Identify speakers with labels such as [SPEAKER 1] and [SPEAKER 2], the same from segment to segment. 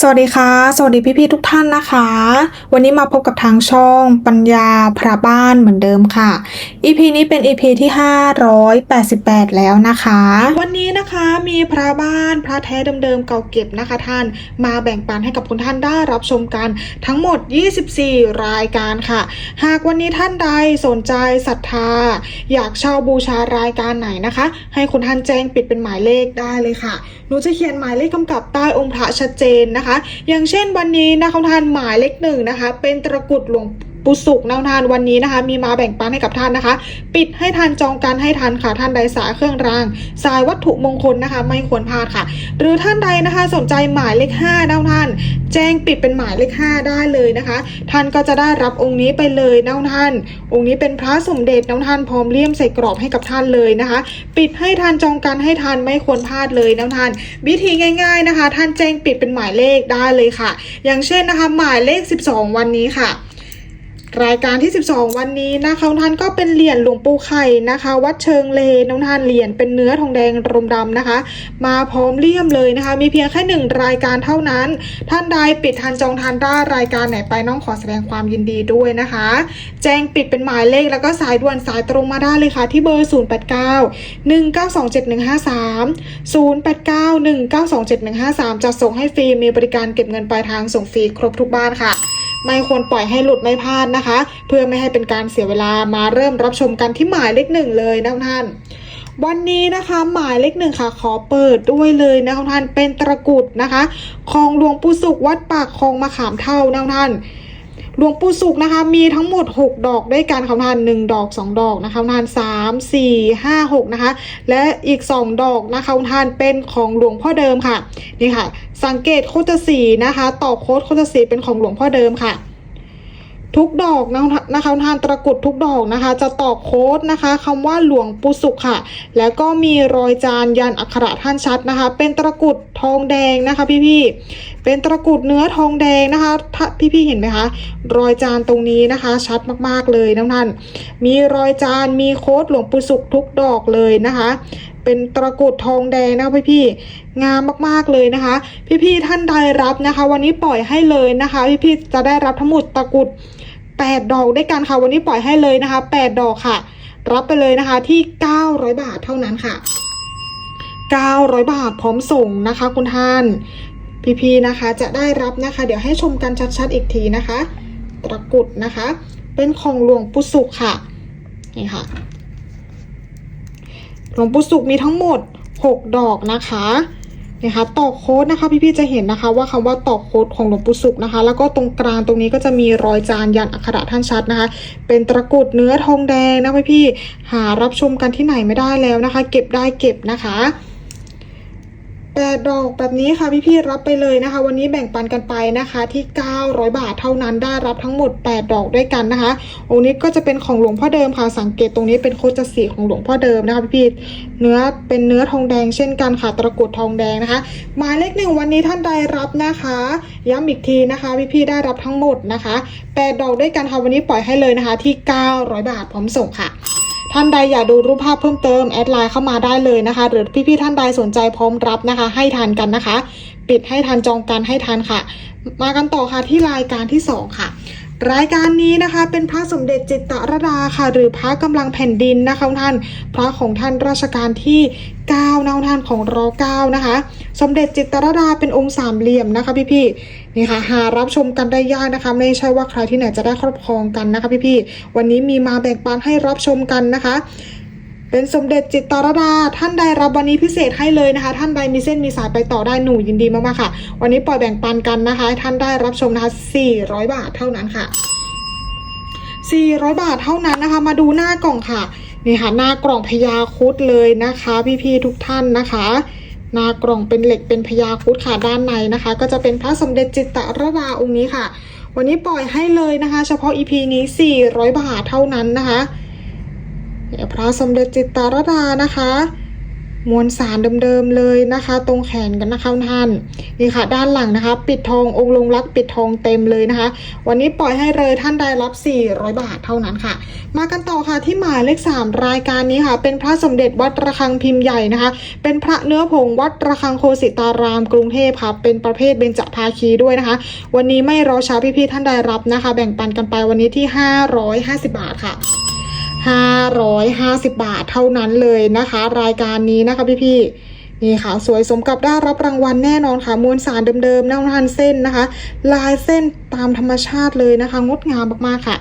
[SPEAKER 1] สวัสดีค่ะ สวัสดีพี่ๆทุกท่านนะคะ วันนี้มาพบกับทางช่องปัญญาพระบ้านเหมือนเดิมค่ะ EP นี้เป็น EP ที่ 588 แล้วนะคะ วันนี้นะคะมีพระบ้านพระแท้เดิมๆเก่าเก็บนะคะท่านมาแบ่งปันให้กับคุณท่านได้รับชมกันทั้งหมด 24 รายการค่ะ หากวันนี้ท่านใดสนใจศรัทธา อยากเช่าบูชารายการไหนนะคะ ให้คุณท่านแจ้งปิดเป็นหมายเลขได้เลยค่ะหนูจะเขียนหมายเลขกำกับใต้องค์พระชัดเจนนะคะอย่างเช่นวันนี้นะคะทานหมายเลขหนึ่งนะคะ เป็นตะกุดหลวง ปู่สุกนะท่านวันนี้นะคะ มีมาแบ่งปันให้กับท่านนะคะ ปิดให้ทันจองการให้ทันค่ะท่านใดสายเครื่องราง สายวัตถุมงคลนะคะ ไม่ควรพลาดค่ะ หรือท่านใดนะคะสนใจหมายเลข5นะท่าน แจ้งปิดเป็นหมายเลข5ได้เลยนะคะ ท่านก็จะได้รับองค์นี้ไปเลยนะท่าน องค์นี้เป็นพระสมเด็จนะท่านพร้อมเลี่ยมใส่กรอบให้กับท่านเลยนะคะ ปิดให้ทันจองการให้ทันไม่ควรพลาดเลยนะท่าน วิธีง่าย ๆนะคะ ท่านแจ้งปิดเป็นหมายเลขได้เลยค่ะ อย่างเช่นนะคะ หมายเลข 12 วันนี้ค่ะ รายการที่ 12 วันนี้นะคะท่านก็เป็นเหรียญหลวงปู่ไข่นะคะ วัดเชิงเลน้องท่านเหรียญเป็นเนื้อทองแดงรมดำนะคะ มาพร้อมเลี่ยมเลยนะคะ มีเพียงแค่หนึ่งรายการเท่านั้น ท่านใดปิดทันจองทันได้รายการไหนไปน้องขอแสดงความยินดีด้วยนะคะ แจ้งปิดเป็นหมายเลขแล้วก็สายด่วนสายตรงมาได้เลยค่ะ ที่เบอร์ 089 1927153 089 1927153จะส่งให้ฟรีมีบริการเก็บเงินปลายทางส่งฟรีครบทุกบ้านค่ะ ไม่ควรปล่อยให้หลุดไม่พลาดนะคะ เพื่อไม่ให้เป็นการเสียเวลามาเริ่มรับชมกันที่หมายเลขหนึ่งเลยนะท่านวันนี้นะคะหมายเลขหนึ่งค่ะ ขอเปิดด้วยเลยนะคะท่านเป็นตะกุดนะคะ ของหลวงปู่สุขวัดปากคลองมะขามเท่านะท่าน หลวงปู่สุขนะคะ มีทั้งหมด 6 ดอกด้วยกันค่ะท่าน1ดอก 2 ดอกนะคะท่าน3 4 5 6นะคะ และอีก 2 ดอกนะคะทานเป็นของหลวงพ่อเดิมค่ะนี่ค่ะ สังเกตโคตรสีนะคะ ต่อโคตรโคตรสีเป็นของหลวงพ่อเดิมค่ะ ทุกดอกนะคะนะคะทานตะกุดทุกดอกนะคะ จะต่อโค้ดนะคะคำว่าหลวงปู่สุขค่ะ แล้วก็มีรอยจานยันอักขระท่านชัดนะคะ เป็นตะกุดทองแดงนะคะพี่ๆเป็นตะกุดเนื้อทองแดงนะคะถ้าพี่ๆเห็นไหมคะ รอยจานตรงนี้นะคะ ชัดมากๆเลยนะท่าน มีรอยจานมีโค้ดหลวงปู่สุขทุกดอกเลยนะคะเป็นตะกุดทองแดงนะคะพี่ๆงามมากๆเลยนะคะ พี่ๆท่านใดรับนะคะ วันนี้ปล่อยให้เลยนะคะ พี่ๆจะได้รับทั้งหมดตะกุด 8 ดอกด้วยกันค่ะวันนี้ปล่อยให้เลยนะคะ 8 ดอกค่ะ รับไปเลยนะคะที่ 900 บาทเท่านั้นค่ะ 900 บาทพร้อมส่งนะคะ คุณท่าน พี่ๆนะคะ จะได้รับนะคะ เดี๋ยวให้ชมกันชัดๆอีกทีนะคะ ตะกุดนะคะ เป็นของหลวงปู่สุขค่ะนี่ค่ะหลวงปู่สุขมีทั้งหมด 6 ดอกนะคะ นะคะต่อโค้ดนะคะพี่ๆจะเห็นนะคะว่าคำว่าต่อโค้ดของหลวงปู่สุขนะคะ แล้วก็ตรงกลางตรงนี้ก็จะมีรอยจานยันอักขระท่านชัดนะคะ เป็นตะกรุดเนื้อทองแดงนะพี่ๆหารับชมกันที่ไหนไม่ได้แล้วนะคะ เก็บได้เก็บนะคะ แปดดอกแบบนี้ค่ะพี่ๆรับไปเลยนะคะ วันนี้แบ่งปันกันไปนะคะที่ 900 บาทเท่านั้นได้รับทั้งหมด 8 ดอกด้วยกันนะคะองค์นี้ก็จะเป็นของหลวงพ่อเดิมค่ะสังเกตตรงนี้เป็นโคจสีของหลวงพ่อเดิมนะคะพี่ๆเนื้อเป็นเนื้อทองแดงเช่นกันค่ะตะกรุดทองแดงนะคะหมายเลขหนึ่งวันนี้ท่านใดรับนะคะ ย้ำอีกทีนะคะพี่ๆได้รับทั้งหมดนะคะ 8 ดอกด้วยกันค่ะวันนี้ปล่อยให้เลยนะคะที่ 900 บาทพร้อมส่งค่ะ ท่านใดอยากดูรูปภาพเพิ่มเติมแอดไลน์เข้ามาได้เลยนะคะ หรือพี่ๆท่านใดสนใจพร้อมรับนะคะ ให้ทันกันนะคะ ปิดให้ทันจองกันให้ทันค่ะ มากันต่อค่ะที่รายการที่ 2 ค่ะรายการนี้นะคะเป็นพระสมเด็จจิตตรดาค่ะ หรือพระกำลังแผ่นดินนะคะท่าน พระของท่านราชการที่9นาท่านของรอ9นะคะ สมเด็จจิตตรดาเป็นองค์สามเหลี่ยมนะคะพี่ๆ นี่ค่ะหารับชมกันได้ยากนะคะ ไม่ใช่ว่าใครที่ไหนจะได้ครอบครองกันนะคะพี่ๆวันนี้มีมาแบ่งปันให้รับชมกันนะคะ เป็นสมเด็จจิตตรดาท่านใดรับวันนี้พิเศษให้เลยนะคะ ท่านใดมีเส้นมีสายไปต่อได้หนูยินดีมากๆค่ะ วันนี้ปล่อยแบ่งปันกันนะคะท่านได้รับชมนะคะ 400 บาทเท่านั้นค่ะ 400 บาทเท่านั้นนะคะ มาดูหน้ากล่องค่ะนี่ค่ะหน้ากล่องพญาคุดเลยนะคะ พี่ๆทุกท่านนะคะ หน้ากล่องเป็นเหล็กเป็นพญาคุดค่ะด้านในนะคะ ก็จะเป็นพระสมเด็จจิตตรดาองค์นี้ค่ะ วันนี้ปล่อยให้เลยนะคะ เฉพาะ EP นี้ 400 บาทเท่านั้นนะคะพระสมเด็จจิตตรดานะคะ มวลสารเดิมๆเลยนะคะ ตรงแขนกันนะคะท่านนี่ค่ะ ด้านหลังนะคะ ปิดทององค์ลงรักปิดทองเต็มเลยนะคะ วันนี้ปล่อยให้เลยท่านได้รับ 400 บาทเท่านั้นค่ะ มากันต่อค่ะที่หมายเลข 3 รายการนี้ค่ะ เป็นพระสมเด็จวัดระฆังพิมพ์ใหญ่นะคะ เป็นพระเนื้อผงวัดระฆังโคสิตารามกรุงเทพค่ะ เป็นประเภทเบญจภาคีด้วยนะคะ วันนี้ไม่รอช้าพี่ๆท่านได้รับนะคะ แบ่งปันกันไปวันนี้ที่ 550 บาทค่ะ 550 บาทเท่านั้นเลยนะคะ รายการนี้นะคะพี่ๆนี่ค่ะสวยสมกับได้รับรางวัลแน่นอนค่ะมวลสารเดิมๆน้ำทันเส้นนะคะ ลายเส้นตามธรรมชาติเลยนะคะ งดงามมากๆค่ะ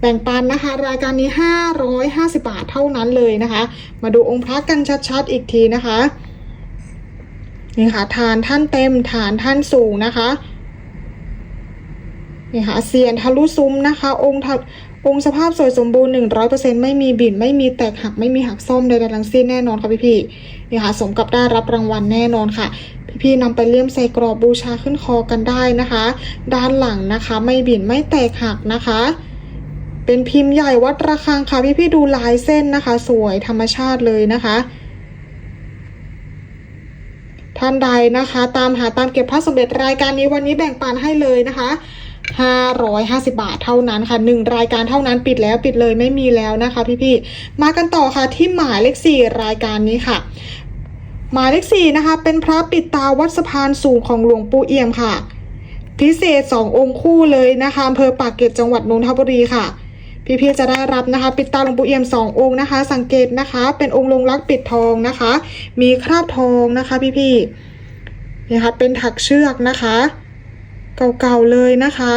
[SPEAKER 1] แบ่งปันนะคะ รายการนี้ 550 บาทเท่านั้นเลยนะคะ มาดูองค์พระกันชัดๆอีกทีนะคะนี่ค่ะฐานท่านเต็มฐานท่านสูงนะคะนี่ค่ะเสียนทะลุซุ้มนะคะ องค์ องค์สภาพสวยสมบูรณ์100%ไม่มีบิ่นไม่มีแตกหักไม่มีหักซ่อมใดๆทั้งสิ้นแน่นอนค่ะพี่ๆนี่ค่ะสมกับได้รับรางวัลแน่นอนค่ะพี่ๆนำไปเลี่ยมใส่กรอบบูชาขึ้นคอกันได้นะคะ ด้านหลังนะคะ ไม่บิ่นไม่แตกหักนะคะ เป็นพิมพ์ใหญ่วัดระฆังค่ะพี่พี่ๆดูลายเส้นนะคะ สวยธรรมชาติเลยนะคะท่านใดนะคะ ตามหาตามเก็บพระสมเด็จรายการนี้วันนี้แบ่งปันให้เลยนะคะ 550 บาทเท่านั้นค่ะหนึ่งรายการเท่านั้นปิดแล้วปิดเลยไม่มีแล้วนะคะพี่พี่ๆมากันต่อค่ะที่หมายเลขสี่รายการนี้ค่ะ หมายเลขสี่นะคะ เป็นพระปิดตาวัดสะพานสูงของหลวงปู่เอี่ยมค่ะ พิเศษ 2 องค์คู่เลยนะคะอำเภอปากเกร็ดจังหวัดนนทบุรีค่ะ พี่ๆจะได้รับนะคะ ปิดตาหลวงปู่เอี่ยม 2 องค์นะคะ สังเกตนะคะ เป็นองค์ลงรักปิดทองนะคะ มีคราบทองนะคะ พี่ๆนี่ค่ะเป็นถักเชือกนะคะ เก่าๆเลยนะคะ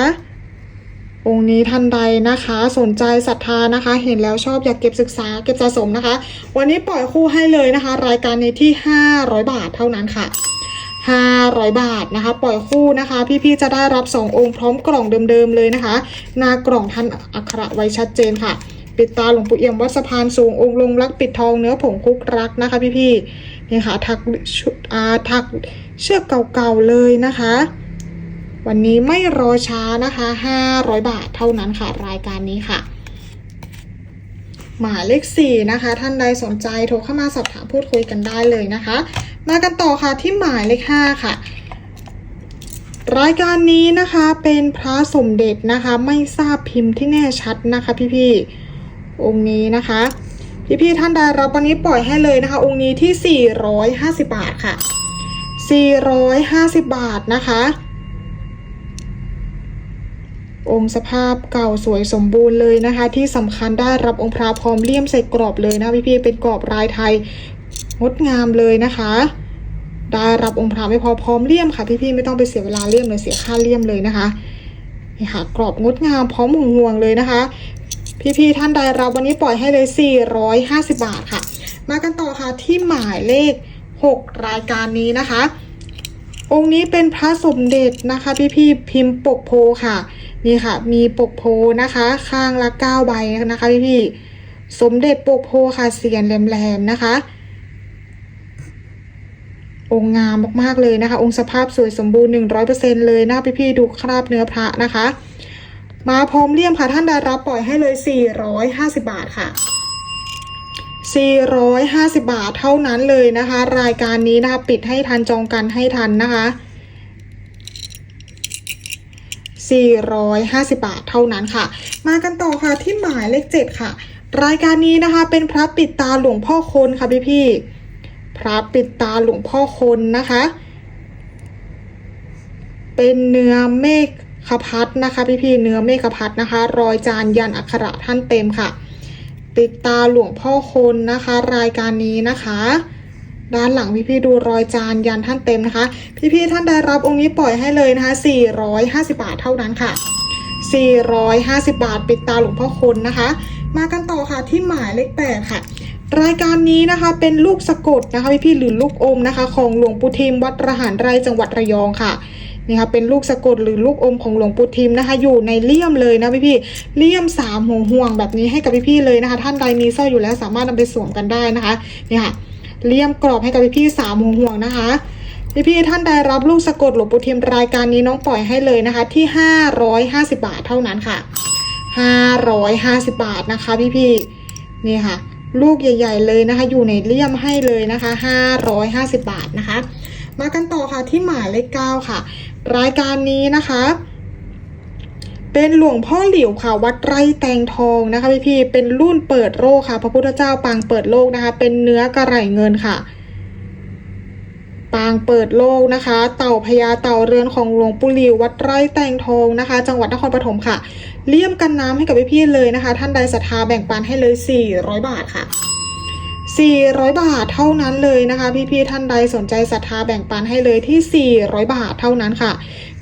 [SPEAKER 1] องค์นี้ท่านใดนะคะ สนใจศรัทธานะคะ เห็นแล้วชอบอยากเก็บศึกษาเก็บสะสมนะคะ วันนี้ปล่อยคู่ให้เลยนะคะ รายการในที่ 500 บาทเท่านั้นค่ะ500 บาทนะคะ ปล่อยคู่นะคะ พี่ๆจะได้รับ 2 องค์พร้อมกล่องเดิมๆเลยนะคะ หนากล่องท่านอักขระไว้ชัดเจนค่ะ ปิดตาหลวงปู่เอี่ยมวัดสะพานสูงองค์ลงรักปิดทองเนื้อผงคุกรักนะคะ พี่ๆนี่ค่ะถักชุดอาถักเชือกเก่าๆเลยนะคะ วันนี้ไม่รอช้านะคะ 500 บาทเท่านั้นค่ะ รายการนี้ค่ะหมายเลข4นะคะ ท่านใดสนใจโทรเข้ามาสอบถามพูดคุยกันได้เลยนะคะ มากันต่อค่ะที่หมายเลข5ค่ะ รายการนี้นะคะเป็นพระสมเด็จนะคะ ไม่ทราบพิมพ์ที่แน่ชัดนะคะพี่ๆองค์นี้นะคะ พี่ๆท่านใดรับวันนี้ปล่อยให้เลยนะคะ องค์นี้ที่ 450 บาทค่ะ 450 บาทนะคะ องค์สภาพเก่าสวยสมบูรณ์เลยนะคะ ที่สำคัญได้รับองค์พระพร้อมเลี่ยมใส่กรอบเลยนะพี่ๆเป็นกรอบลายไทยงดงามเลยนะคะ ได้รับองค์พระไม่พอพร้อมเลี่ยมค่ะพี่ๆไม่ต้องไปเสียเวลาเลี่ยมเลยเสียค่าเลี่ยมเลยนะคะนี่ค่ะกรอบงดงามพร้อมห่วงเลยนะคะ พี่ๆท่านใดรับวันนี้ปล่อยให้เลย 450 บาทค่ะ มากันต่อค่ะที่หมายเลข 6 รายการนี้นะคะองค์นี้เป็นพระสมเด็จนะคะ พี่พี่ๆพิมพ์ปกโพค่ะ นี่ค่ะ มีปกโพนะคะ ข้างละเก้าใบนะคะพี่พี่ๆสมเด็จปกโพค่ะเสียนแหลมๆนะคะ องค์งามมากๆเลยนะคะ องค์สภาพสวยสมบูรณ์100%เปอร์เซ็นเลยนะพี่พี่ๆดูคราบเนื้อพระนะคะ มาพร้อมเลี่ยมค่ะท่านใดรับปล่อยให้เลย450บาทค่ะ450 บาทเท่านั้นเลยนะคะ รายการนี้นะคะ ปิดให้ทันจองกันให้ทันนะคะ 450 บาทเท่านั้นค่ะ มากันต่อค่ะที่หมายเลข 7 ค่ะ รายการนี้นะคะเป็นพระปิดตาหลวงพ่อคนค่ะพี่พี่พระปิดตาหลวงพ่อคนนะคะ เป็นเนื้อเมฆขพัดนะคะพี่พี่เนื้อเมฆขพัดนะคะ รอยจานยันอักขระท่านเต็มค่ะ ปิดตาหลวงพ่อคนนะคะ รายการนี้นะคะ ด้านหลังพี่ๆดูรอยจานยันท่านเต็มนะคะ พี่ๆท่านใดรับองค์นี้ปล่อยให้เลยนะคะ 450 บาทเท่านั้นค่ะ 450 บาทปิดตาหลวงพ่อคนนะคะ มากันต่อค่ะที่หมายเลขแปดค่ะ รายการนี้นะคะเป็นลูกสะกดนะคะพี่ๆหรือลูกอมนะคะ ของหลวงปู่ทิมวัดระหารไรจังหวัดระยองค่ะนี่ค่ะเป็นลูกสะกดหรือลูกอมของหลวงปู่ทิมนะคะ อยู่ในเลี่ยมเลยนะพี่พี่ๆเลี่ยมสามหัวห่วงแบบนี้ให้กับพี่พี่ๆเลยนะคะ ท่านใดมีสร้อยอยู่แล้วสามารถนำไปสวมกันได้นะคะนี่ค่ะ เลี่ยมกรอบให้กับพี่พี่ๆสามหัวห่วงนะคะพี่พี่ท่านใดรับลูกสะกดหลวงปู่ทิมรายการนี้น้องปล่อยให้เลยนะคะ ที่ 550 บาทเท่านั้นค่ะ 550 บาทนะคะ พี่พี่นี่ค่ะ ลูกใหญ่ ๆ เลยนะคะ อยู่ในเลี่ยมให้เลยนะคะ 550 บาทนะคะ มากันต่อค่ะที่หมายเลขเก้าค่ะ รายการนี้นะคะ เป็นหลวงพ่อหลิวค่ะ วัดไร่แตงทองนะคะพี่พี่เป็นรุ่นเปิดโลกค่ะ พระพุทธเจ้าปางเปิดโลกนะคะ เป็นเนื้อกระไหล่เงินค่ะ ปางเปิดโลกนะคะ เต่าพญาเต่าเรือนของหลวงปู่หลิววัดไร่แตงทองนะคะ จังหวัดนครปฐมค่ะ เลี่ยมกันน้ำให้กับพี่ๆเลยนะคะ ท่านใดศรัทธาแบ่งปันให้เลย 400 บาทค่ะ400 บาทเท่านั้นเลยนะคะ พี่ๆท่านใดสนใจศรัทธาแบ่งปันให้เลยที่ 400 บาทเท่านั้นค่ะ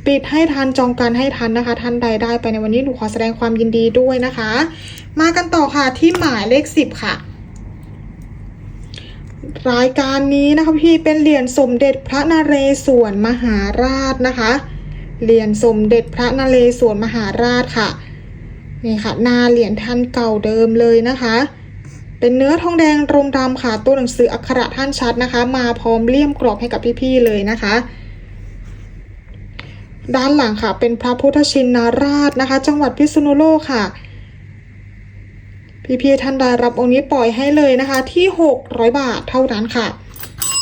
[SPEAKER 1] ปิดให้ทันจองกันให้ทันนะคะ ท่านใดได้ไปในวันนี้หนูขอแสดงความยินดีด้วยนะคะ มากันต่อค่ะที่หมายเลข10ค่ะรายการนี้นะคะพี่เป็นเหรียญสมเด็จพระนเรศวรมหาราชนะคะ เหรียญสมเด็จพระนเรศวรมหาราชค่ะนี่ค่ะหนาเหรียญท่านเก่าเดิมเลยนะคะ เป็นเนื้อทองแดงรมดำค่ะตัวหนังสืออักขระท่านชัดนะคะ มาพร้อมเลี่ยมกรอบให้กับพี่ๆเลยนะคะ ด้านหลังค่ะ เป็นพระพุทธชินราชนะคะ จังหวัดพิษณุโลกค่ะ พี่ๆท่านใดรับองค์นี้ปล่อยให้เลยนะคะ ที่ 600 บาทเท่านั้นค่ะ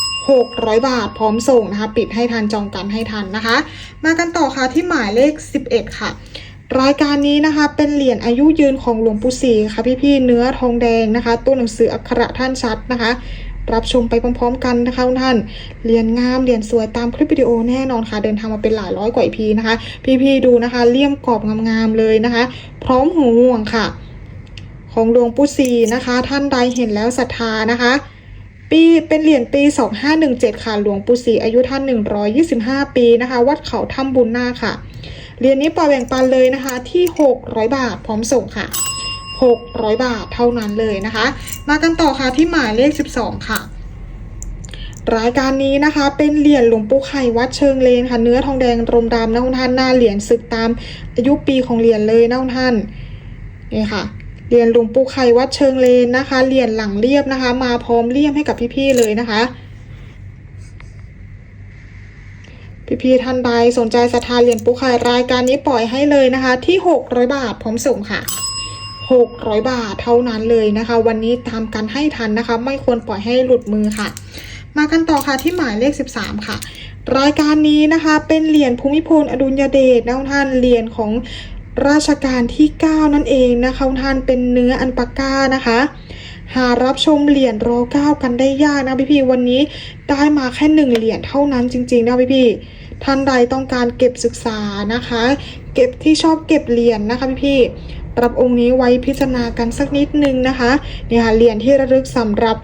[SPEAKER 1] 600 บาทพร้อมส่งนะคะ ปิดให้ทันจองกันให้ทันนะคะ มากันต่อค่ะที่หมายเลข 11 ค่ะ รายการนี้นะคะเป็นเหรียญอายุยืนของหลวงปู่ศรีค่ะพี่ๆเนื้อทองแดงนะคะ ตัวหนังสืออักขระท่านชัดนะคะ รับชมไปพร้อมๆ กันนะคะท่านเหรียญงามเหรียญสวยตามคลิปวิดีโอแน่นอนค่ะ เดินทางมาเป็นหลายร้อยกว่าพีนะคะ พี่ๆดูนะคะเลี่ยมกรอบงามๆเลยนะคะ พร้อมหูห่วงค่ะ ของหลวงปู่ศรีนะคะ ท่านใดเห็นแล้วศรัทธานะคะปีเป็นเหรียญปี 2517 ค่ะ หลวงปู่ศรีอายุท่าน 125 ปีนะคะ วัดเขาถ้ำบุญนาคค่ะ เหรียญนี้ปล่อยแบ่งปันเลยนะคะที่ 600 บาทพร้อมส่งค่ะ 600 บาทเท่านั้นเลยนะคะ มากันต่อค่ะที่หมายเลข 12 ค่ะ รายการนี้นะคะเป็นเหรียญหลวงปู่ไข่วัดเชิงเลนค่ะ เนื้อทองแดงรมดำนะคุณท่านหน้าเหรียญศึกตามอายุปีของเหรียญเลยนะคุณท่านนี่ค่ะเหรียญหลวงปู่ไข่วัดเชิงเลนนะคะเหรียญหลังเรียบนะคะ มาพร้อมเลี่ยมให้กับพี่ๆเลยนะคะพี่ๆท่านใดสนใจศรัทธาเหรียญปู่ไข่รายการนี้ปล่อยให้เลยนะคะ ที่ 600 บาทพร้อมส่งค่ะ 600 บาทเท่านั้นเลยนะคะ วันนี้ตามกันให้ทันนะคะ ไม่ควรปล่อยให้หลุดมือค่ะ มากันต่อค่ะที่หมายเลข 13 ค่ะ รายการนี้นะคะเป็นเหรียญภูมิพลอดุลยเดชนะท่านเหรียญของราชการที่ 9 นั่นเองนะคะท่านเป็นเนื้ออันปาก้านะคะหารับชมเหรียญรอเก้ากันได้ยากนะพี่ๆวันนี้ได้มาแค่หนึ่งเหรียญเท่านั้นจริงๆนะพี่ๆท่านใดต้องการเก็บศึกษานะคะ เก็บที่ชอบเก็บเหรียญนะคะพี่ๆป รับองค์นี้ไว้พิจารณากันสักนิดนึงนะคะนี่ค่ะเหรียญที่ระลึกสำหรับ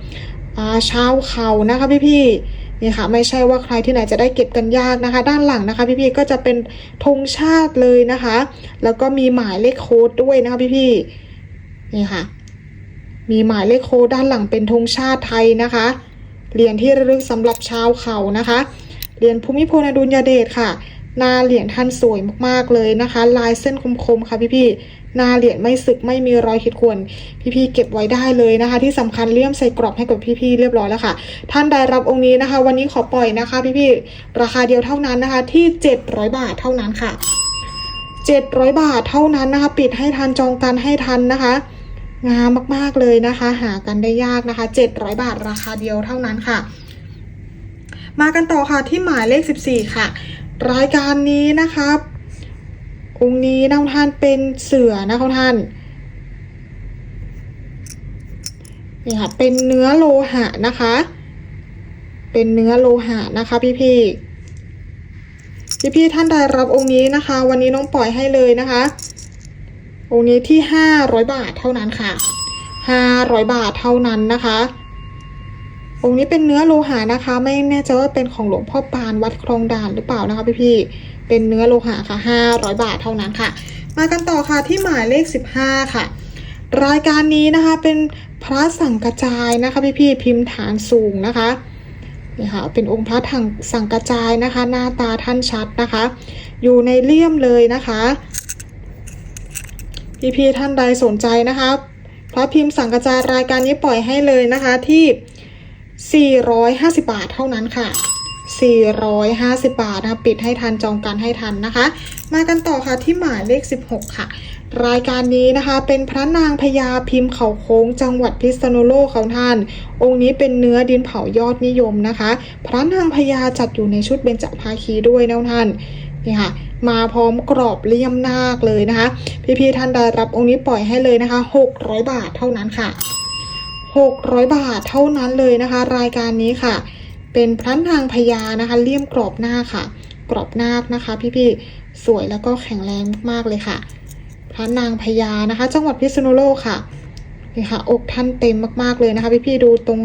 [SPEAKER 1] าชาวเขานะคะพี่ๆนี่ค่ะไม่ใช่ว่าใครที่ไหนจะได้เก็บกันยากนะคะ ด้านหลังนะคะ พี่ๆก็จะเป็นธงชาติเลยนะคะ แล้วก็มีหมายเลขโค้ดด้วยนะคะพี่ๆนี่ค่ะมีหมายเลขโค้ดด้านหลังเป็นธงชาติไทยนะคะเหรียญที่ระลึกสำหรับชาวเขานะคะเหรียญภูมิพลอดุลยเดชค่ะหน้าเหรียญท่านสวยมากๆเลยนะคะ ลายเส้นคมๆค่ะพี่ๆ หน้าเหรียญไม่สึกไม่มีรอยขีดข่วนพี่ๆเก็บไว้ได้เลยนะคะ ที่สำคัญเลี่ยมใส่กรอบให้กับพี่ๆเรียบร้อยแล้วค่ะ ท่านใดรับองค์นี้นะคะ วันนี้ขอปล่อยนะคะ พี่ๆราคาเดียวเท่านั้นนะคะ ที่ 700 บาทเท่านั้นค่ะ 700 บาทเท่านั้นนะคะ ปิดให้ทันจองกันให้ทันนะคะงามมาก ๆ เลยนะคะ หากันได้ยากนะคะ 700 บาทราคาเดียวเท่านั้นค่ะ มากันต่อค่ะที่หมายเลข 14 ค่ะ รายการนี้นะคะ องค์นี้นะท่านเป็นเสือนะคะท่านนี่ค่ะเป็นเนื้อโลหะนะคะ เป็นเนื้อโลหะนะคะ พี่พี่พี่พี่ท่านใดรับองค์นี้นะคะ วันนี้น้องปล่อยให้เลยนะคะ องค์นี้ที่ห้าร้อยบาทเท่านั้นค่ะห้าร้อยบาทเท่านั้นนะคะ องค์นี้เป็นเนื้อโลหะนะคะ ไม่แน่ใจว่าเป็นของหลวงพ่อปานวัดคลองด่านหรือเปล่านะคะ พี่พี่ เป็นเนื้อโลหะค่ะห้าร้อยบาทเท่านั้นค่ะ มากันต่อค่ะที่หมายเลขสิบห้าค่ะ รายการนี้นะคะเป็นพระสังกระจายนะคะพี่พี่พิมพ์ฐานสูงนะคะนี่ค่ะเป็นองค์พระถังสังกระจายนะคะ หน้าตาท่านชัดนะคะ อยู่ในเลี่ยมเลยนะคะพี่พี่ๆท่านใดสนใจนะคะพระพิมพ์สังกระจายรายการนี้ปล่อยให้เลยนะคะที่ 450 บาทเท่านั้นค่ะ 450 บาทนะคะปิดให้ทันจองกันให้ทันนะคะ มากันต่อค่ะที่หมายเลข 16 ค่ะ รายการนี้นะคะเป็นพระนางพญาพิมพ์เขาโค้งจังหวัดพิษณุโลกของท่าน องค์นี้เป็นเนื้อดินเผายอดนิยมนะคะ พระนางพญาจัดอยู่ในชุดเบญจภาคีด้วยนะท่านนี่ค่ะมาพร้อมกรอบเลี่ยมนาคเลยนะคะ พี่ๆท่านใดรับองค์นี้ปล่อยให้เลยนะคะ 600 บาทเท่านั้นค่ะ 600 บาทเท่านั้นเลยนะคะ รายการนี้ค่ะ เป็นพระนางพญานะคะ เลี่ยมกรอบหน้าค่ะ กรอบนาคนะคะ พี่ๆสวยแล้วก็แข็งแรงมากๆเลยค่ะ พระนางพญานะคะ จังหวัดพิษณุโลกค่ะนี่ค่ะอกท่านเต็มมากๆเลยนะคะ พี่ๆดูตรง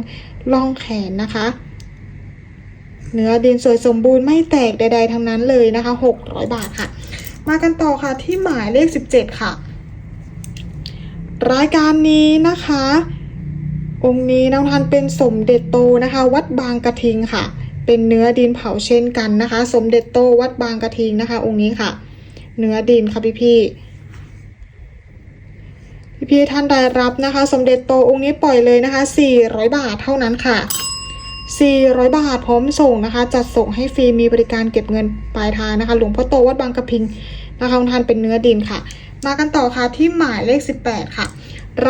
[SPEAKER 1] ร่องแขนนะคะ เนื้อดินสวยสมบูรณ์ไม่แตกใด ๆทั้งนั้นเลยนะคะ600 บาทค่ะ มากันต่อค่ะที่หมายเลข 17 ค่ะ รายการนี้นะคะ องค์นี้น้องทันเป็นสมเด็จโตนะคะ วัดบางกระทิงค่ะ เป็นเนื้อดินเผาเช่นกันนะคะ สมเด็จโตวัดบางกระทิงนะคะ องค์นี้ค่ะ เนื้อดินค่ะพี่พี่พี่พี่ท่านใดรับนะคะ สมเด็จโตองค์นี้ปล่อยเลยนะคะ 400 บาทเท่านั้นค่ะ 400 บาทพร้อมส่งนะคะ จัดส่งให้ฟรีมีบริการเก็บเงินปลายทางนะคะ หลวงพ่อโตวัดบางกระพิงนะคะท่านเป็นเนื้อดินค่ะ มากันต่อค่ะที่หมายเลข 18 ค่ะ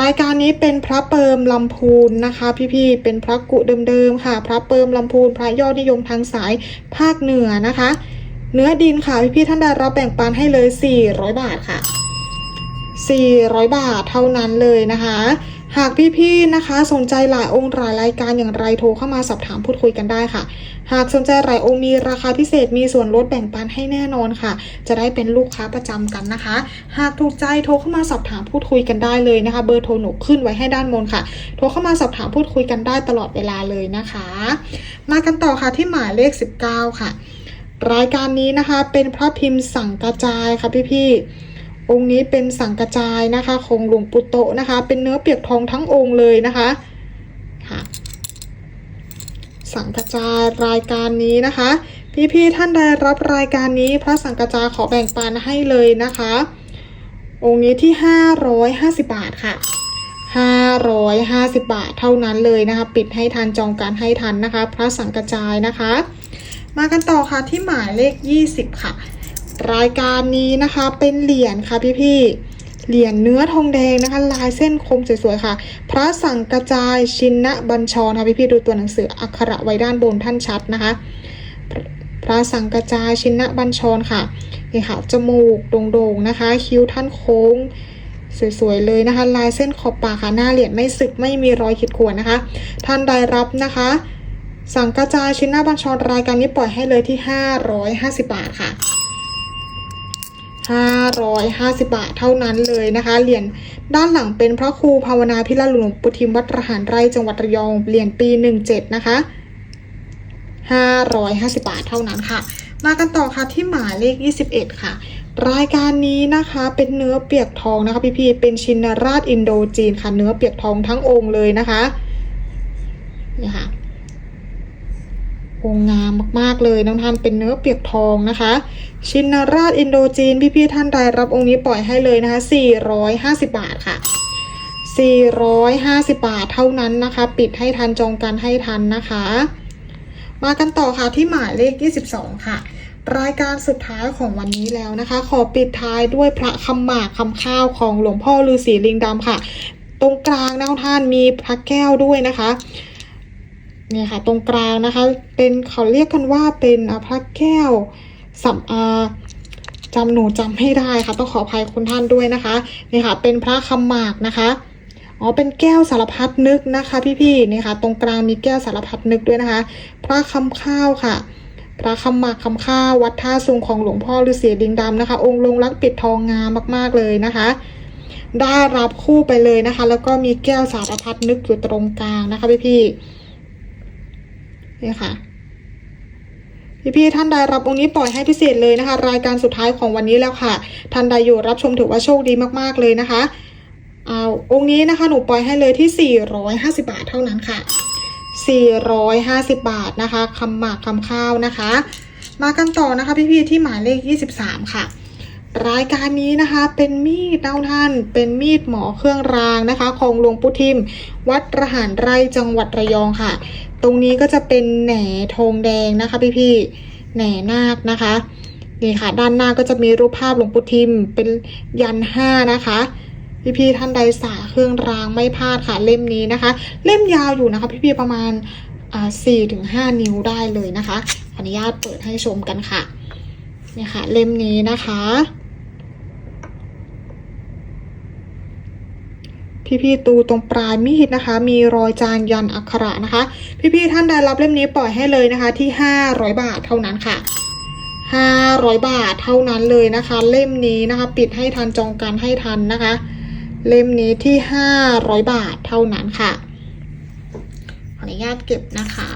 [SPEAKER 1] รายการนี้เป็นพระเปิมลำพูนนะคะ พี่ๆ เป็นพระกุเดิมๆค่ะ พระเปิมลำพูนพระยอดนิยมทางสายภาคเหนือนะคะ เนื้อดินค่ะพี่ๆท่านใดรับแบ่งปันให้เลย 400 บาทค่ะ 400 บาทเท่านั้นเลยนะคะ หากพี่ๆนะคะ สนใจหลายองค์หลายรายการอย่างไรโทรเข้ามาสอบถามพูดคุยกันได้ค่ะ หากสนใจหลายองค์มีราคาพิเศษมีส่วนลดแบ่งปันให้แน่นอนค่ะ จะได้เป็นลูกค้าประจำกันนะคะ หากถูกใจโทรเข้ามาสอบถามพูดคุยกันได้เลยนะคะ เบอร์โทรหนูขึ้นไว้ให้ด้านบนค่ะ โทรเข้ามาสอบถามพูดคุยกันได้ตลอดเวลาเลยนะคะ มากันต่อค่ะที่หมายเลข 19 ค่ะ รายการนี้นะคะเป็นพระพิมพ์สังกระจายค่ะพี่ๆองค์นี้เป็นสังกระจายนะคะของหลวงปู่โตนะคะ เป็นเนื้อเปียกทองทั้งองค์เลยนะคะ สังกระจายรายการนี้นะคะ พี่ๆท่านใดรับรายการนี้พระสังกระจายขอแบ่งปันให้เลยนะคะ องค์นี้ที่ 550 บาทค่ะ 550 บาทเท่านั้นเลยนะคะ ปิดให้ทันจองการให้ทันนะคะ พระสังกระจายนะคะ มากันต่อค่ะที่หมายเลข 20 ค่ะ รายการนี้นะคะเป็นเหรียญค่ะพี่ๆ เหรียญเนื้อทองแดงนะคะ ลายเส้นคมสวยๆค่ะ พระสังกระจายชินะบัญชรค่ะพี่ๆดูตัวหนังสืออักขระไว้ด้านบนท่านชัดนะคะพระสังกระจายชินะบัญชรค่ะนี่ค่ะจมูกโด่งๆนะคะ คิ้วท่านโค้งสวยๆเลยนะคะ ลายเส้นขอบปากค่ะหน้าเหรียญไม่สึกไม่มีรอยขีดข่วนนะคะ ท่านใดรับนะคะ สังกระจายชิ้นหน้าบัญชรรายการนี้ปล่อยให้เลยที่ 550 บาทค่ะ 550 บาทเท่านั้นเลยนะคะ เหรียญด้านหลังเป็นพระครูภาวนาพิรหลวงปุทิมวัดระหารไร่จังหวัดระยอง เหรียญปี 17 นะคะ 550 บาทเท่านั้นค่ะ มากันต่อค่ะที่หมายเลข 21 ค่ะ รายการนี้นะคะเป็นเนื้อเปียกทองนะคะพี่ๆเป็นชินราชอินโดจีนค่ะ เนื้อเปียกทองทั้งองค์เลยนะคะนี่ค่ะ งงามมากๆเลยน้องท่านเป็นเนื้อเปียกทองนะคะ ชินราชอินโดจีน พี่ๆท่านใดรับองค์นี้ปล่อยให้เลยนะคะ 450 บาทค่ะ450 บาทเท่านั้นนะคะ ปิดให้ทันจองกันให้ทันนะคะ มากันต่อค่ะที่หมายเลข 22 ค่ะ รายการสุดท้ายของวันนี้แล้วนะคะ ขอปิดท้ายด้วยพระคำหมากคำข้าวของหลวงพ่อฤาษีลิงดำค่ะ ตรงกลางนะท่านมีพระแก้วด้วยนะคะ เนี่ยค่ะตรงกลางนะคะ เป็นเขาเรียกกันว่าเป็นพระแก้วสัมอาจำหนูจำไม่ได้ค่ะ ต้องขออภัยคุณท่านด้วยนะคะนี่ค่ะ เป็นพระคำหมากนะคะอ๋อเป็นแก้วสารพัดนึกนะคะ พี่ๆนี่ค่ะ ตรงกลางมีแก้วสารพัดนึกด้วยนะคะ พระคำข้าวค่ะ พระคำหมากคำข้าววัดท่าซุงของหลวงพ่อฤาษีดิงดำนะคะ องค์ลงรักปิดทองงามมากๆเลยนะคะได้รับคู่ไปเลยนะคะ แล้วก็มีแก้วสารพัดนึกอยู่ตรงกลางนะคะพี่ๆ นี่ค่ะพี่ๆท่านใดรับองค์นี้ปล่อยให้พิเศษเลยนะคะ รายการสุดท้ายของวันนี้แล้วค่ะ ท่านใดอยู่รับชมถือว่าโชคดีมากๆเลยนะคะเอาองค์นี้นะคะ หนูปล่อยให้เลยที่ 450 บาทเท่านั้นค่ะ 450 บาทนะคะคำหมากคำข้าวนะคะ มากันต่อนะคะ พี่ๆที่หมายเลข 23 ค่ะ รายการนี้นะคะเป็นมีดเต้าท่านเป็นมีดหมอเครื่องรางนะคะ ของหลวงปู่ทิม วัดระหารไร่จังหวัดระยองค่ะ รงนี้ก็จะเป็นแหนทองแดงนะคะ พี่ๆแหนนาคนะคะนี่ค่ะ ด้านหน้าก็จะมีรูปภาพหลวงปู่ทิมเป็นยันห้านะคะพี่ๆท่านใดสาเครื่องรางไม่พลาดค่ะเล่มนี้นะคะ เล่มยาวอยู่นะคะ พี่ๆประมาณอ่าสี่ถึงห้านิ้วได้เลยนะคะอนุญาตเปิดให้ชมกันค่ะนี่ค่ะ เล่มนี้นะคะ พี่ๆตูตรงปลายมีดนะคะ มีรอยจานยันอักขระนะคะ พี่ๆท่านใดรับเล่มนี้ปล่อยให้เลยนะคะที่ 500 บาทเท่านั้นค่ะ 500 บาทเท่านั้นเลยนะคะ เล่มนี้นะคะ ปิดให้ทันจองกันให้ทันนะคะ เล่มนี้ที่ 500 บาทเท่านั้นค่ะขออนุญาตเก็บนะคะ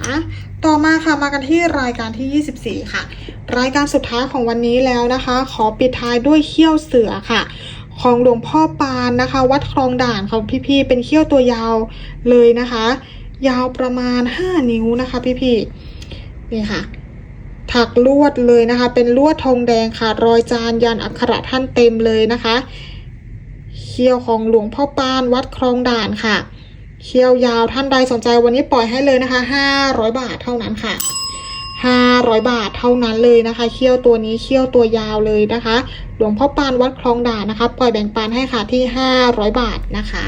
[SPEAKER 1] ต่อมาค่ะมากันที่รายการที่ 24 ค่ะ รายการสุดท้ายของวันนี้แล้วนะคะ ขอปิดท้ายด้วยเขี้ยวเสือค่ะ ของหลวงพ่อปานนะคะ วัดคลองด่านของพี่ๆเป็นเขี้ยวตัวยาวเลยนะคะ ยาวประมาณ 5 นิ้วนะคะ พี่ๆนี่ค่ะ ถักลวดเลยนะคะ เป็นลวดทองแดงค่ะ รอยจานยันอักขระท่านเต็มเลยนะคะเขี้ยวของหลวงพ่อปานวัดคลองด่านค่ะเขี้ยวยาวท่านใดสนใจวันนี้ปล่อยให้เลยนะคะ 500 บาทเท่านั้นค่ะ 500 บาทเท่านั้นเลยนะคะเขี้ยวตัวนี้เขี้ยวตัวยาวเลยนะคะ หลวงพ่อปานวัดคลองด่านนะคะ ปล่อยแบ่งปันให้ค่ะที่ 500 บาทนะคะ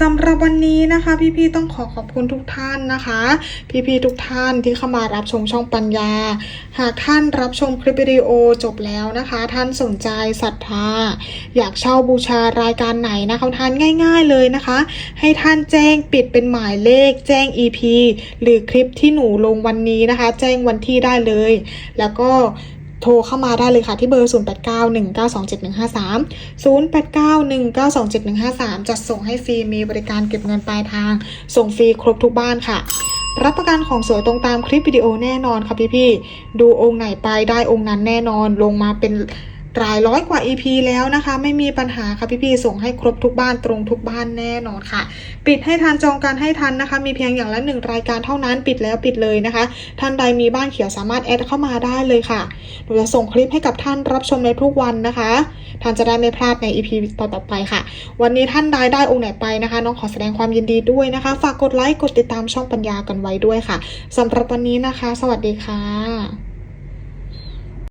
[SPEAKER 1] สำหรับวันนี้นะคะ พี่ๆต้องขอขอบคุณทุกท่านนะคะ พี่ๆทุกท่านที่เข้ามารับชมช่องปัญญา หากท่านรับชมคลิปวิดีโอจบแล้วนะคะ ท่านสนใจศรัทธา อยากเช่าบูชารายการไหนนะคะท่านง่าย ๆเลยนะคะ ให้ท่านแจ้งปิดเป็นหมายเลข แจ้ง EP หรือคลิปที่หนูลงวันนี้นะคะ แจ้งวันที่ได้เลย แล้วก็ โทรเข้ามาได้เลยค่ะที่เบอร์ 0891927153 0891927153 จัดส่งให้ฟรีมีบริการเก็บเงินปลายทาง ส่งฟรีครบทุกบ้านค่ะ รับประกันของสวยตรงตามคลิปวิดีโอแน่นอนค่ะพี่ๆดูองค์ไหนไปได้องค์นั้นแน่นอนลงมาเป็น รายร้อยกว่า EP แล้วนะคะ ไม่มีปัญหาค่ะพี่ๆส่งให้ครบทุกบ้านตรงทุกบ้านแน่นอนค่ะ ปิดให้ทันจองการให้ทันนะคะ มีเพียงอย่างละหนึ่งรายการเท่านั้นปิดแล้วปิดเลยนะคะ ท่านใดมีบ้านเขียวสามารถแอดเข้ามาได้เลยค่ะหนูจะส่งคลิปให้กับท่านรับชมในทุกวันนะคะ ท่านจะได้ไม่พลาดใน EP ต่อๆไปค่ะ วันนี้ท่านใดได้องค์ไหนไปนะคะ น้องขอแสดงความยินดีด้วยนะคะ ฝากกดไลค์กดติดตามช่องปัญญากันไว้ด้วยค่ะสำหรับวันนี้นะคะ สวัสดีค่ะ